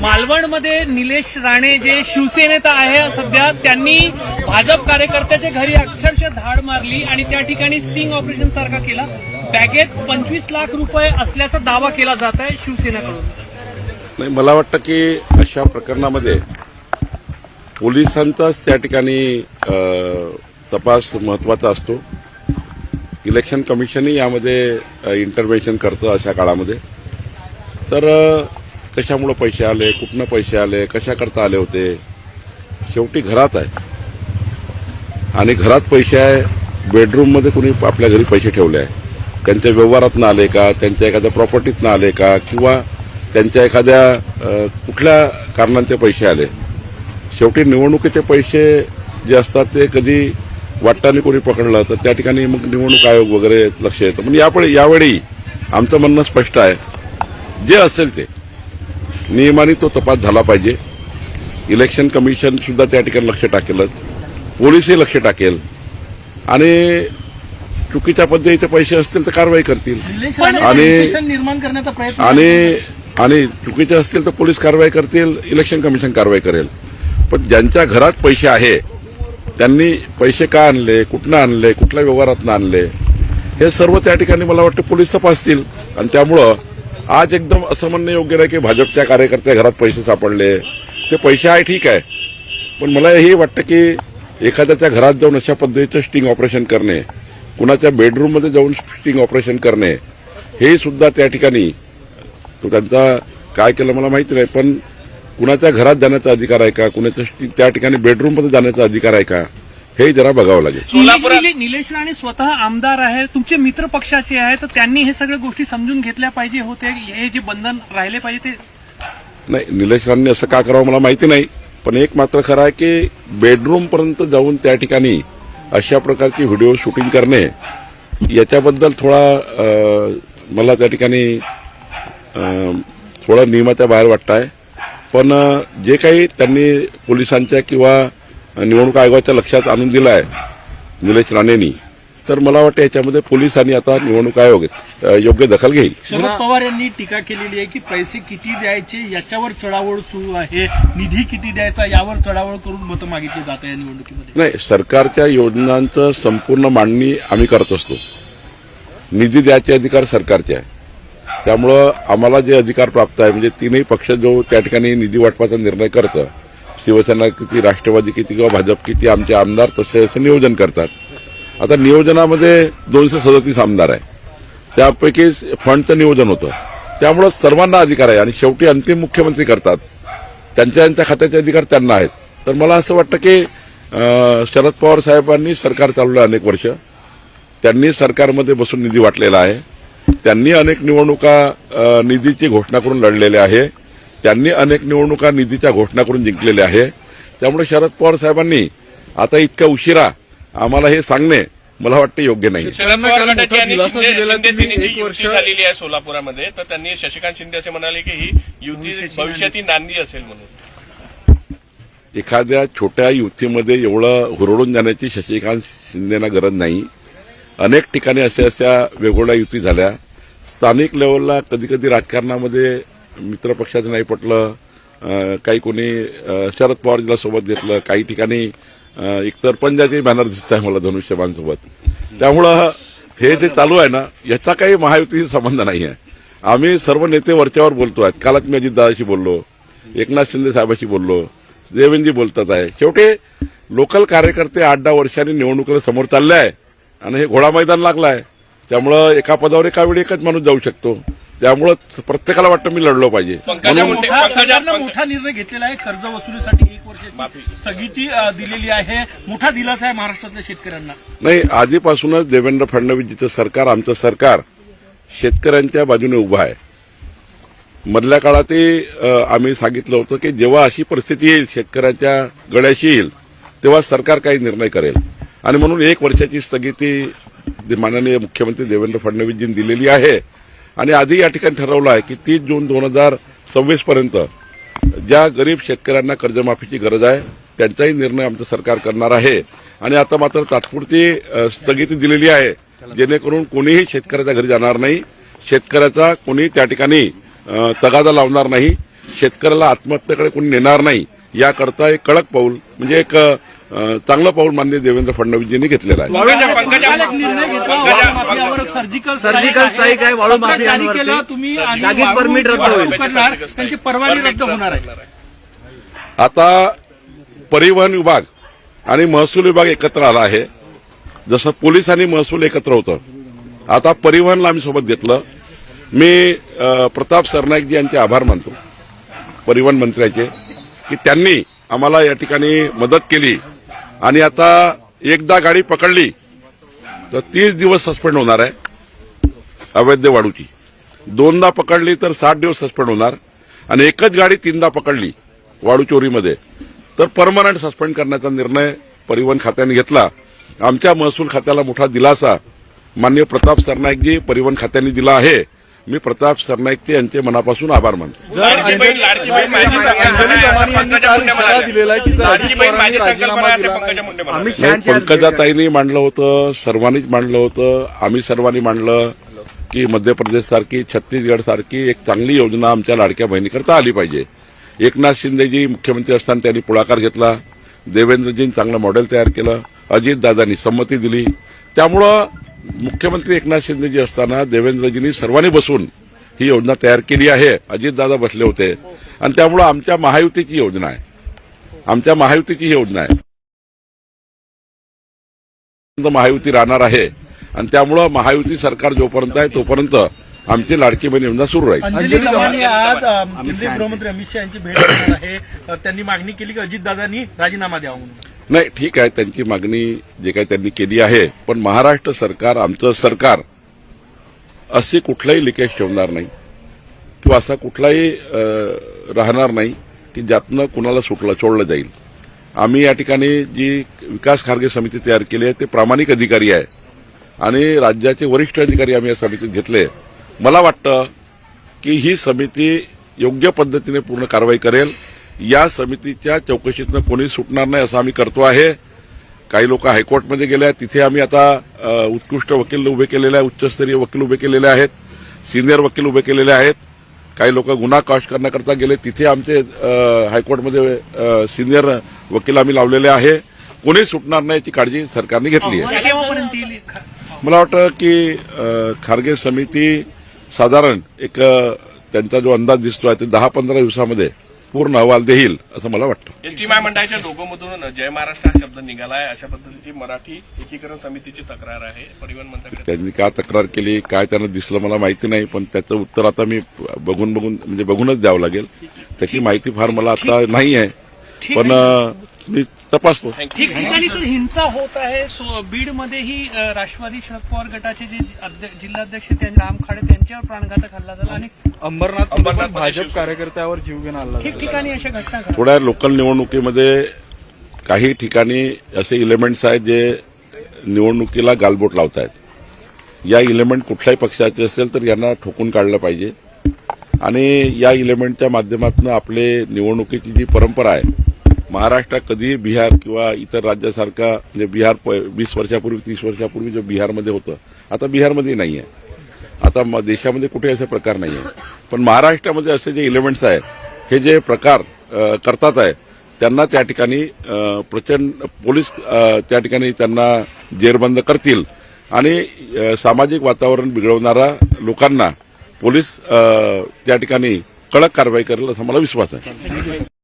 मालवणमध्ये निलेश राणे जे शिवसेनेत आहे सध्या त्यांनी भाजप कार्यकर्त्याच्या घरी अक्षरशः धाड मारली आणि त्या ठिकाणी स्टिंग ऑपरेशन सारखा केला. बॅगेत पंचवीस लाख रुपये असल्याचा दावा केला जात आहे शिवसेनेकडून. नाही मला वाटतं की अशा प्रकरणामध्ये पोलिसांचाच त्या ठिकाणी तपास महत्त्वाचा असतो. इलेक्शन कमिशनही यामध्ये इंटरव्हेन्शन करतं अशा काळामध्ये. तर कशामुळं पैसे आले कुठनं पैसे आले कशाकरता आले होते? शेवटी घरात आहे. आणि घरात पैसे आहे बेडरूममध्ये कुणी आपल्या घरी पैसे ठेवले आहे. त्यांच्या व्यवहारातनं आले का त्यांच्या एखाद्या प्रॉपर्टीतनं आले का किंवा त्यांच्या एखाद्या कुठल्या कारणांचे पैसे आले? शेवटी निवडणुकीचे पैसे जे असतात ते कधी वाटताना कोणी पकडलं तर त्या ठिकाणी मग निवडणूक आयोग वगैरे लक्ष येतं. पण यापुढे यावेळी आमचं म्हणणं स्पष्ट आहे. जे असेल ते. नियमाने तो तपास झाला पाहिजे. इलेक्शन कमिशन सुद्धा त्या ठिकाणी लक्ष टाकेलच. पोलिसही लक्ष टाकेल. आणि चुकीच्या पद्धतीचे पैसे असतील तर कारवाई करतील. आणि आणि आणि चुकीचे असतील तर पोलीस कारवाई करतील इलेक्शन कमिशन कारवाई करेल. पण ज्यांच्या घरात पैसे आहे त्यांनी पैसे का आणले कुठनं आणले कुठल्या व्यवहारातनं आणले हे सर्व त्या ठिकाणी मला वाटतं पोलीस तपासतील. आणि त्यामुळं आज एकदम असं म्हणणं योग्य नाही की भाजपच्या कार्यकर्त्या घरात पैसे सापडले. ते पैसे आहे ठीक आहे. पण मला हे वाटतं की एखाद्याच्या घरात जाऊन अशा पद्धतीचं स्टिंग ऑपरेशन करणे कुणाच्या बेडरूममध्ये जाऊन स्टिंग ऑपरेशन करणे हे सुद्धा त्या ठिकाणी तो त्यांचा काय केलं मला माहिती नाही पण कुणाच्या घरात जाण्याचा अधिकार आहे का? कुणाच्या त्या ठिकाणी बेडरूममध्ये जाण्याचा अधिकार आहे का? हे जरा बघावं लागेल. निलेश निले- निलेश राणे स्वतः आमदार आहे तुमचे मित्र पक्षाचे आहे तर त्यांनी हे सगळ्या गोष्टी समजून घेतल्या पाहिजे होते. हे जे बंधन राहिले पाहिजे ते नाही निलेश राणेंनी असं का करावं मला माहिती नाही पण एक मात्र खरं आहे की बेडरूम पर्यंत जाऊन त्या ठिकाणी अशा प्रकारची व्हिडिओ शूटिंग करणे याच्याबद्दल थोडा अ, मला त्या ठिकाणी अ, थोडा नियमाच्या बाहेर वाटत आहे पण अ, जे काही त्यांनी पोलिसांच्या किंवा निवडणूक आयोगाच्या लक्षात आणून दिलं आहे निलेश राणेंनी. तर मला वाटतं याच्यामध्ये पोलीस आणि आता निवडणूक आयोग योग्य दखल घेईल. शरद पवार यांनी टीका केलेली आहे की पैसे किती द्यायचे याच्यावर चढावळ सुरू आहे निधी किती द्यायचा यावर चढावळ करून मतं मागितली जात आहे या निवडणुकीमध्ये. नाही सरकारच्या योजनांचं संपूर्ण मांडणी आम्ही करत असतो. निधी द्यायचे अधिकार सरकारचे आहे. त्यामुळं आम्हाला जे अधिकार प्राप्त आहे म्हणजे तीनही पक्ष जो त्या ठिकाणी निधी वाटपाचा निर्णय करतं शिवसेना किती राष्ट्रवादी किती किंवा भाजप किती आमचे आमदार तसे असं नियोजन करतात. आता नियोजनामध्ये दोनशे सदतीस आमदार आहे. त्यापैकी फंडचं नियोजन होतं. त्यामुळं सर्वांना अधिकार आहे आणि शेवटी अंतिम मुख्यमंत्री करतात. त्यांच्या त्यांच्या खात्याचे अधिकार त्यांना आहेत. तर मला असं वाटतं की शरद पवार साहेबांनी सरकार चालवलं अनेक वर्ष. त्यांनी सरकारमध्ये बसून निधी वाटलेला आहे. त्यांनी अनेक निवडणुका निधीची घोषणा करून लढलेल्या आहे. त्यांनी अनेक निवडणुका निधीच्या घोषणा करून जिंकलेल्या आहे. त्यामुळे शरद पवार साहेबांनी आता इतक्या उशिरा आम्हाला हे सांगणे मला वाटतं योग्य नाही. झालेली आहे सोलापुरामध्ये. तर त्यांनी शशिकांत शिंदे असे म्हणाले की ही युती भविष्यातील नांदी असेल म्हणून. एखाद्या छोट्या युतीमध्ये एवढं हुरळून जाण्याची शशिकांत शिंदेना गरज नाही. अनेक ठिकाणी अशा अशा वेगवेगळ्या युती झाल्या. स्थानिक लेवलला कधी कधी राजकारणामध्ये मित्रपक्षाचं नाही पटलं काही कोणी शरद पवारजीला सोबत घेतलं काही ठिकाणी एकतर पंजाचे बॅनर दिसत आहे मला धनुष्यबाणसोबत. त्यामुळं हे जे चालू आहे ना याचा काही महायुतीशी संबंध नाही आहे आम्ही सर्व नेते वरच्यावर बोलतो आहेत कालच मी अजितदादाशी बोललो एकनाथ शिंदे साहेबाशी बोललो देवेंद्रजी बोलतात आहे. शेवटी लोकल कार्यकर्ते आठ दहा वर्षांनी निवडणुकीला समोर चालले आहे आणि हे घोडा मैदान लागलं आहे त्यामुळं एका पदावर एका वेळी एकच माणूस जाऊ शकतो. त्यामुळं प्रत्येकाला वाटतं मी लढलो पाहिजे. मोठा- पंकजा सरकारनं मोठा निर्णय घेतलेला आहे कर्ज वसुलीसाठी एक वर्षाची स्थगिती दिलेली आहे. मोठा दिलासा आहे महाराष्ट्रातल्या शेतकऱ्यांना. नाही आधीपासूनच देवेंद्र फडणवीसजीचं सरकार आमचं सरकार शेतकऱ्यांच्या बाजूने उभं आहे. मधल्या काळातही आम्ही सांगितलं होतं की जेव्हा अशी परिस्थिती येईल शेतकऱ्याच्या गळ्याशी येईल तेव्हा सरकार काही निर्णय करेल. आणि म्हणून एक वर्षाची स्थगिती माननीय मुख्यमंत्री देवेंद्र फडणवीसजींनी दिलेली आहे. आणि आधी या ठिकाणी ठरवलं आहे की तीस जून दोन हजार सव्वीस पर्यंत ज्या गरीब शेतकऱ्यांना कर्जमाफीची गरज आहे त्यांचाही निर्णय आमचं सरकार करणार आहे. आणि आता मात्र तात्पुरती स्थगिती दिलेली आहे जेणेकरून कोणीही शेतकऱ्याच्या घरी जाणार नाही. शेतकऱ्याचा कोणी त्या ठिकाणी तगादा लावणार नाही. शेतकऱ्याला आत्महत्येकडे कोणी नेणार नाही. याकरता एक कडक पाऊल म्हणजे एक चांगलं पाऊल मान्य देवेंद्र फडणवीसजींनी घेतलेलं आहे. सर्जिकल सर्जिकल स्ट्राईक आहे. वाळू तुम्ही परमिट रद्द होईल. त्यांची परवानगी रद्द होणार आहे. आता परिवहन विभाग आणि महसूल विभाग एकत्र आला आहे. जसं पोलीस आणि महसूल एकत्र होतं. आता परिवहनला आम्ही सोबत घेतलं. मी प्रताप सरनाईकजी यांचे आभार मानतो परिवहन मंत्र्याचे की त्यांनी आम्हाला या ठिकाणी मदत केली. आणि आता एकदा गाडी पकडली तर तीस दिवस सस्पेंड होणार आहे अवैध वाढूची. दोनदा पकडली तर साठ दिवस सस्पेंड होणार. आणि एकच गाडी तीनदा पकडली वाळू चोरीमध्ये. तर परमनंट सस्पेंड करण्याचा निर्णय परिवहन खात्याने घेतला. आमच्या महसूल खात्याला मोठा दिलासा मान्य प्रताप सरनाईकजी परिवहन खात्याने दिला आहे. मी प्रताप सरनाईकचे यांचे मनापासून आभार मानतो. पंकजाताईंनी मांडलं होतं सर्वांनीच मांडलं होतं. आम्ही सर्वांनी मांडलं की मध्य प्रदेश सारखी छत्तीसगड सारखी एक चांगली योजना आमच्या लाडक्या बहिणीकरता आली पाहिजे. एकनाथ शिंदेजी मुख्यमंत्री असताना त्यांनी पुढाकार घेतला. देवेंद्रजींनी चांगलं मॉडेल तयार केलं. अजितदादांनी संमती दिली. त्यामुळं मुख्यमंत्री एकनाथ शिंदेजी असताना देवेंद्रजींनी सर्वांनी बसून ही योजना तयार केली आहे. अजितदादा बसले होते. आणि त्यामुळं आमच्या महायुतीची योजना आहे. आमच्या महायुतीची ही योजना आहे. महायुती राहणार आहे. आणि त्यामुळं महायुती सरकार जोपर्यंत आहे तोपर्यंत आमची लाडकी बहीण योजना सुरू राहील. आज केंद्रीय गृहमंत्री अमित शहा यांची भेट घेणार आहे. त्यांनी मागणी केली की अजितदादांनी राजीनामा द्यावा म्हणून. नाही ठीक आहे त्यांची मागणी जे काही त्यांनी केली आहे पण महाराष्ट्र सरकार आमचं सरकार असे कुठलाही लिकेज ठेवणार नाही. किंवा असा कुठलाही राहणार नाही की ज्यातनं कुणाला सुटलं सोडलं जाईल. आम्ही या ठिकाणी जी विकास खारगे समिती तयार केली आहे ते प्रामाणिक अधिकारी आहे. आणि राज्याचे वरिष्ठ अधिकारी आम्ही या समितीत घेतले मला वाटतं की ही समिती योग्य पद्धतीने पूर्ण कारवाई करेल. या समितीच्या चौकशीतनं कोणी सुटणार नाही असं आम्ही करतो आहे. काही लोक हायकोर्टमध्ये गेले आहेत. तिथे आम्ही आता उत्कृष्ट वकील उभे केलेले आहे उच्चस्तरीय वकील उभे केलेले आहेत. सिनियर वकील उभे केलेले आहेत. काही लोक गुन्हा कॉश करण्याकरता गेले. तिथे आमचे हायकोर्टमध्ये सिनियर वकील आम्ही लावलेले आहे. कोणी सुटणार नाही याची काळजी सरकारने घेतली आहे. मला वाटतं की खारगे समिती साधारण एक त्यांचा जो अंदाज दिसतो आहे ते दहा पंधरा दिवसामध्ये पूर्ण अहवाल देईल असं मला वाटतं. एसटी महामंडळाच्या लोगोमधून जय महाराष्ट्र हा शब्द निघालाय. अशा पद्धतीची मराठी एकीकरण समितीची तक्रार आहे. परिवहन मंत्र्याकडे त्यांनी का तक्रार केली काय त्यांना दिसलं मला माहिती नाही पण त्याचं उत्तर आता मी बघून बघून म्हणजे बघूनच द्यावं लागेल. त्याची माहिती फार मला आता नाही आहे. पण मी तपासतो. ठिकठिकाणी सर हिंसा होत आहे सो बीडमध्येही राष्ट्रवादी शरद पवार गटाचे जे अध्य- जिल्हाध्यक्ष त्यांचे राम खाडे त्यांच्यावर प्राणघातक हल्ला झाला आणि अंबरनाथ अंबरनाथ पण भाजप कार्यकर्त्यावर जीव घेऊन आला ठिकठिकाणी अशा घटना घडतात. थोड्या लोकल निवडणुकीमध्ये काही ठिकाणी असे इलेमेंट्स आहेत जे निवडणुकीला गालबोट लावत आहेत या इलेमेंट कुठल्याही पक्षाचे असेल तर यांना ठोकून काढलं पाहिजे. आणि या इलेमेंटच्या माध्यमातून आपले निवडणुकीची जी परंपरा आहे महाराष्ट्रात कधीही बिहार किंवा इतर राज्यासारखा म्हणजे बिहार प- वीस वर्षापूर्वी तीस वर्षापूर्वी जे बिहारमध्ये होतं आता बिहारमध्ये नाही आहे. आता म- देशामध्ये कुठे असे प्रकार नाही आहे. पण महाराष्ट्रामध्ये असे जे इलेमेंट्स आहेत हे जे प्रकार करतात आहे त्यांना त्या ठिकाणी प्रचंड पोलीस त्या ठिकाणी त्यांना जेरबंद करतील. आणि सामाजिक वातावरण बिघडवणाऱ्या लोकांना पोलीस त्या ठिकाणी कडक कारवाई करेल असा मला विश्वास आहे.